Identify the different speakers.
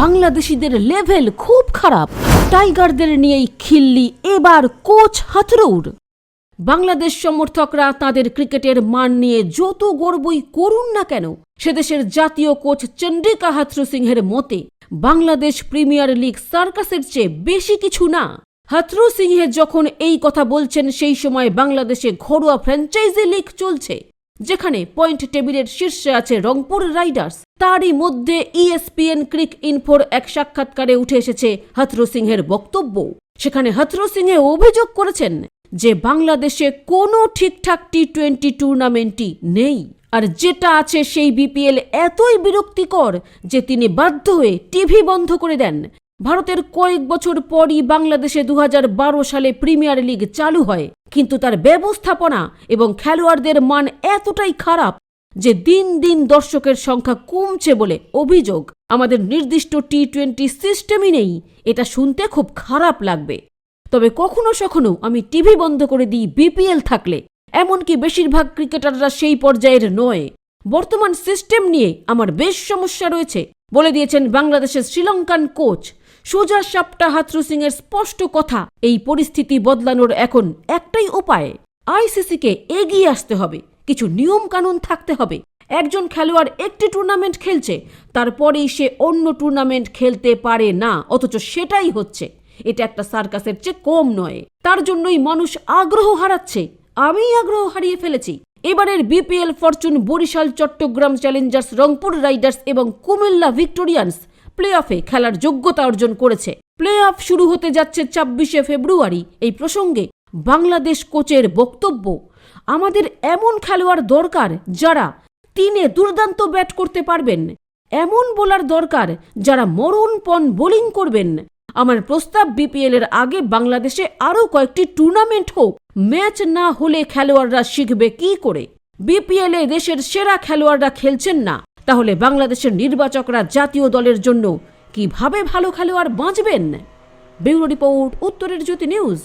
Speaker 1: বাংলাদেশিদের লেভেল খুব খারাপ। টাইগারদের নিয়েই খিল্লি, এবার কোচ হাথরুর। বাংলাদেশ সমর্থকরা তাদের ক্রিকেটের মান নিয়ে যত গর্বই করুন না কেন সেদেশের জাতীয় কোচ চন্দ্রিকা হাথরু সিংহের মতে, বাংলাদেশ প্রিমিয়ার লিগ সার্কাসের চেয়ে বেশি কিছু না। হাথরু সিংহে যখন এই কথা বলছেন, সেই সময় বাংলাদেশে ঘরোয়া ফ্র্যাঞ্চাইজি লিগ চলছে। যেখানে পয়েন্ট টেবিলের শীর্ষে আছে রংপুর রাইডার্স। তারই মধ্যে ইএসপিএন ক্রিক ইনফোর এক সাক্ষাৎকারে উঠে এসেছে হাথরু সিংহের বক্তব্য। সেখানে হাথরু সিংহে অভিযোগ করেছেন যে বাংলাদেশে কোনো ঠিকঠাক টি টোয়েন্টি টুর্নামেন্টই নেই। আর যেটা আছে সেই বিপিএল এতই বিরক্তিকর যে তিনি বাধ্য হয়ে টিভি বন্ধ করে দেন। ভারতের কয়েক বছর পরই বাংলাদেশে দু হাজার বারো সালে প্রিমিয়ার লিগ চালু হয়। কিন্তু তার ব্যবস্থাপনা এবং খেলোয়াড়দের মান এতটাই খারাপ যে দিন দিন দর্শকের সংখ্যা কমছে বলে অভিযোগ। আমাদের নির্দিষ্ট টি টোয়েন্টি সিস্টেমই নেই, এটা শুনতে খুব খারাপ লাগবে। তবে কখনো সখনো আমি টিভি বন্ধ করে দিই বিপিএল থাকলে, এমনকি বেশিরভাগ ক্রিকেটাররা সেই পর্যায়ের নয়। বর্তমান সিস্টেম নিয়ে আমার বেশ সমস্যা রয়েছে, বলে দিয়েছেন বাংলাদেশের শ্রীলঙ্কান কোচ সোজা সাপটা হাথরু সিং এর স্পষ্ট কথা। এই পরিস্থিতি বদলানোর এখন একটাই উপায়, আইসিসিকে এগিয়ে আসতে হবে। কিছু নিয়ম কানুন থাকতে হবে। একজন খেলোয়াড় একটি টুর্নামেন্ট খেলছে, তারপরেই সে অন্য টুর্নামেন্ট খেলতে পারে না, অথচ সেটাই হচ্ছে। এটা একটা সার্কাসের চেয়ে কম নয়। তার জন্যই মানুষ আগ্রহ হারাচ্ছে। আমি আগ্রহ হারিয়ে ফেলেছি। এবারের BPL Fortune Barishal, Chattogram Challengers, Rangpur Riders এবং কুমিল্লা ভিক্টোরিয়ান্স প্লে অফে খেলার যোগ্যতা অর্জন করেছে। প্লে অফ শুরু হতে যাচ্ছে ছাব্বিশে ফেব্রুয়ারি। এই প্রসঙ্গে বাংলাদেশ কোচের বক্তব্য, আমাদের এমন খেলোয়াড় দরকার যারা তিনে দুর্দান্ত ব্যাট করতে পারবেন। এমন বোলার দরকার যারা মরণপণ বোলিং করবেন। আমার প্রস্তাব বিপিএল এর আগে বাংলাদেশে আরও কয়েকটি টুর্নামেন্ট হোক, ম্যাচ না হলে খেলোয়াড়রা শিখবে কি করে? বিপিএল দেশের সেরা খেলোয়াড়রা খেলছেন না। তাহলে বাংলাদেশের নির্বাচকরা জাতীয় দলের জন্য কীভাবে ভালো খেলোয়াড় বাঁচবেন? ব্যুরো রিপোর্ট, উত্তরের জ্যোতি নিউজ।